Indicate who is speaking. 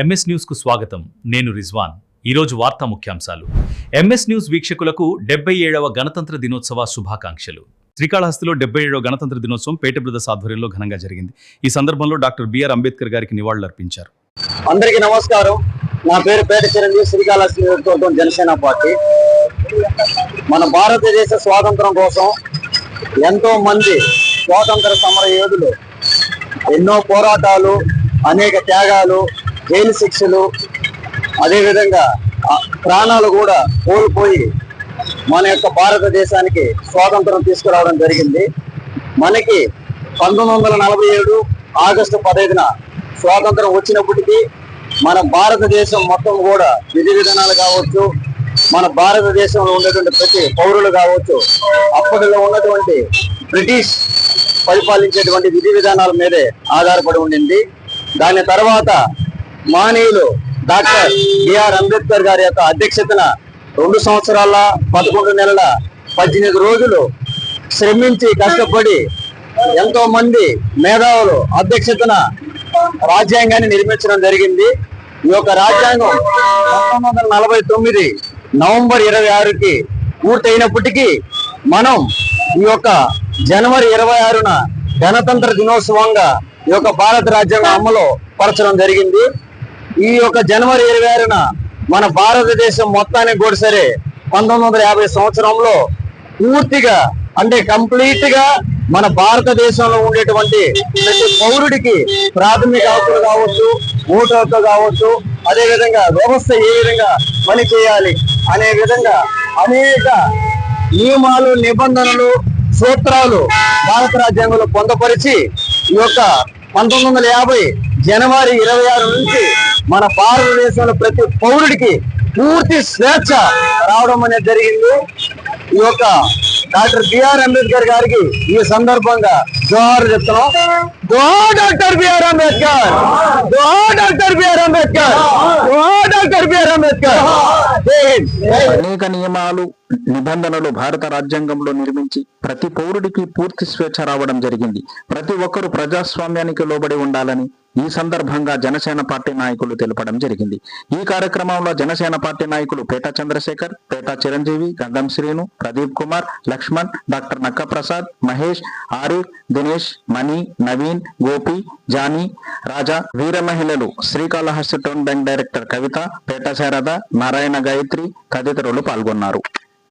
Speaker 1: MS న్యూస్కు స్వాగతం. నేను రిజ్వాన్. ఈరోజు వార్తా ముఖ్యాంశాలు. ఎంఎస్ న్యూస్ వీక్షకులకు డెబ్బై ఏడవ గణతంత్ర దినోత్సవ శుభాకాంక్షలు. శ్రీకాళహస్తిలో డెబ్బై ఏడవ గణతంత్ర దినోత్సవం పేట బ్రదర్స్ ఆధ్వర్యంలో ఘనంగా జరిగింది. ఈ సందర్భంలో డాక్టర్ బిఆర్ అంబేద్కర్ గారికి నివాళులర్పించారు.
Speaker 2: అందరికీ నమస్కారం. నా పేరు పేట చిరంజీవి శ్రీకాళహస్తి నియోజకవర్గం జనసేన పార్టీ. మన భారతదేశ స్వాతంత్రం కోసం ఎంతో మంది స్వాతంత్ర సమర యోధులు ఎన్నో పోరాటాలు అనేక త్యాగాలు జైలు శిక్షలు అదేవిధంగా ప్రాణాలు కూడా కోల్పోయి మన యొక్క భారతదేశానికి స్వాతంత్రం తీసుకురావడం జరిగింది. మనకి పంతొమ్మిది వందల నలభై ఏడు ఆగస్టు పదహైదున స్వాతంత్రం వచ్చినప్పటికీ మన భారతదేశం మొత్తం కూడా విధి విధానాలు కావచ్చు మన భారతదేశంలో ఉండేటువంటి ప్రతి పౌరులు కావచ్చు అప్పటిలో ఉన్నటువంటి బ్రిటిష్ పరిపాలించేటువంటి విధి విధానాల మీదే ఆధారపడి ఉండింది. దాని తర్వాత మానేయులు డాక్టర్ బిఆర్ అంబేద్కర్ గారి యొక్క అధ్యక్షతన రెండు సంవత్సరాల పదకొండు నెలల పద్దెనిమిది రోజులు శ్రమించి కష్టపడి ఎంతో మంది మేధావులు అధ్యక్షతన రాజ్యాంగాన్ని నిర్మించడం జరిగింది. ఈ యొక్క రాజ్యాంగం పంతొమ్మిది వందల నలభై తొమ్మిది నవంబర్ ఇరవై ఆరుకి పూర్తయినప్పటికీ మనం ఈ యొక్క జనవరి ఇరవై ఆరున గణతంత్ర దినోత్సవంగా ఈ యొక్క భారత రాజ్యాంగం అమలు పరచడం జరిగింది. ఈ యొక్క జనవరి ఇరవై ఆరున మన భారతదేశం మొత్తానికి కూడా సరే పంతొమ్మిది వందల యాభై సంవత్సరంలో పూర్తిగా అంటే కంప్లీట్గా మన భారతదేశంలో ఉండేటువంటి ప్రతి పౌరుడికి ప్రాథమిక హక్కులు కావచ్చు ఓటు హక్కు కావచ్చు అదే విధంగా వ్యవస్థ ఏ విధంగా పని చేయాలి అనే విధంగా అనేక నియమాలు నిబంధనలు సూత్రాలు భారత రాజ్యాంగంలో పొందపరిచి ఈ యొక్క పంతొమ్మిది వందల యాభై జనవరి ఇరవై ఆరు నుంచి మన భారతదేశంలో ప్రతి పౌరుడికి పూర్తి స్వేచ్ఛ రావడం అనేది జరిగింది. ఈ యొక్క డాక్టర్ బిఆర్ అంబేద్కర్ గారికి ఈ సందర్భంగా జోహార్ చెప్తున్నాం. గో డాక్టర్ బిఆర్ అంబేద్కర్! గో డాక్టర్ బిఆర్ అంబేద్కర్! గో డాక్టర్ బిఆర్ అంబేద్కర్!
Speaker 3: అనేక నియమాలు నిబంధనలు భారత రాజ్యాంగంలో నిర్మించి ప్రతి పౌరుడికి పూర్తి స్వేచ్ఛ రావడం జరిగింది. ప్రతి ఒక్కరూ ప్రజాస్వామ్యానికి లోబడి ఉండాలని ఈ సందర్భంగా జనసేన పార్టీ నాయకులు తెలపడం జరిగింది. ఈ కార్యక్రమంలో జనసేన పార్టీ నాయకులు పేట చంద్రశేఖర్ పేట చిరంజీవి గంగం శ్రీను ప్రదీప్ కుమార్ లక్ష్మణ్ డాక్టర్ నక్క ప్రసాద్ మహేష్ ఆరిఫ్ దినేష్ మణి నవీన్ గోపి జానీ రాజా వీర మహిళలు Srikalahasti town bank director Kavitha Peta Sharada Narayana Gayatri తదితరులు పాల్గొన్నారు.